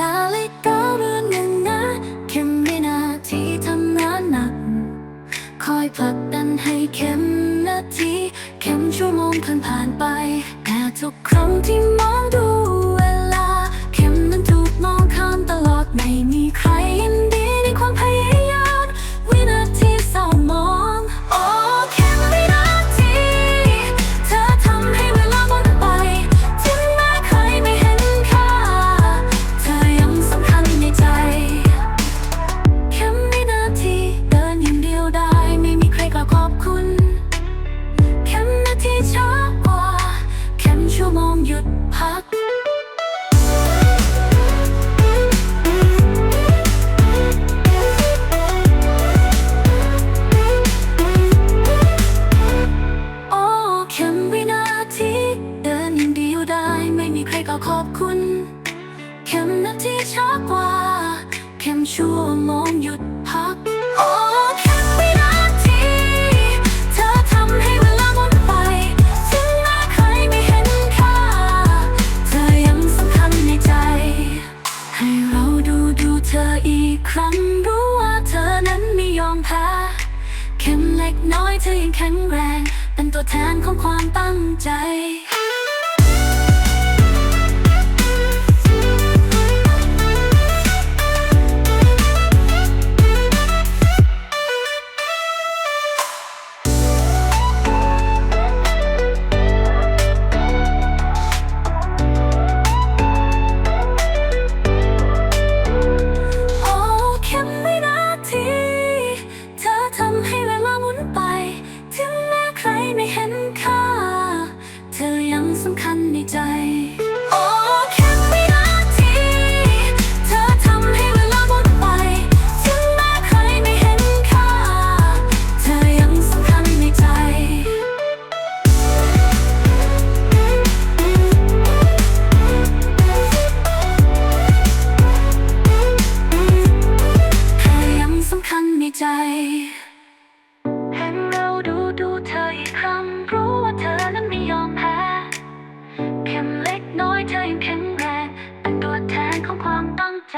นาฬิกาเรือนหนึ่งนะเข็มวินาทีทำงานหนัก คอยผลักดันให้เข็มนาที เข็มชั่วโมงผ่านผ่านไปแต่ทุกครั้งที่มองดู ขอบคุณแค่นาทีช้ากว่าแค่ชั่วโมงหยุดพัก โอ้แค่วินาที เธอทำให้เวลาหมดไป ถึงแม้ใครไม่เห็นค่า เธอยังสำคัญในใจ ให้เราดูดูเธออีกครั้ง รู้ว่าเธอนั้นไม่ยอมแพ้เข็มเล็กน้อยเธอยังแข็งแรง เป็นตัวแทนของความตั้งใจำให้เวลาหมุนไป ถึงแม้ใครไม่ เข็มเล็กน้อยเธอยังแข็งแรงเป็นตัวแทนของความตั้งใจ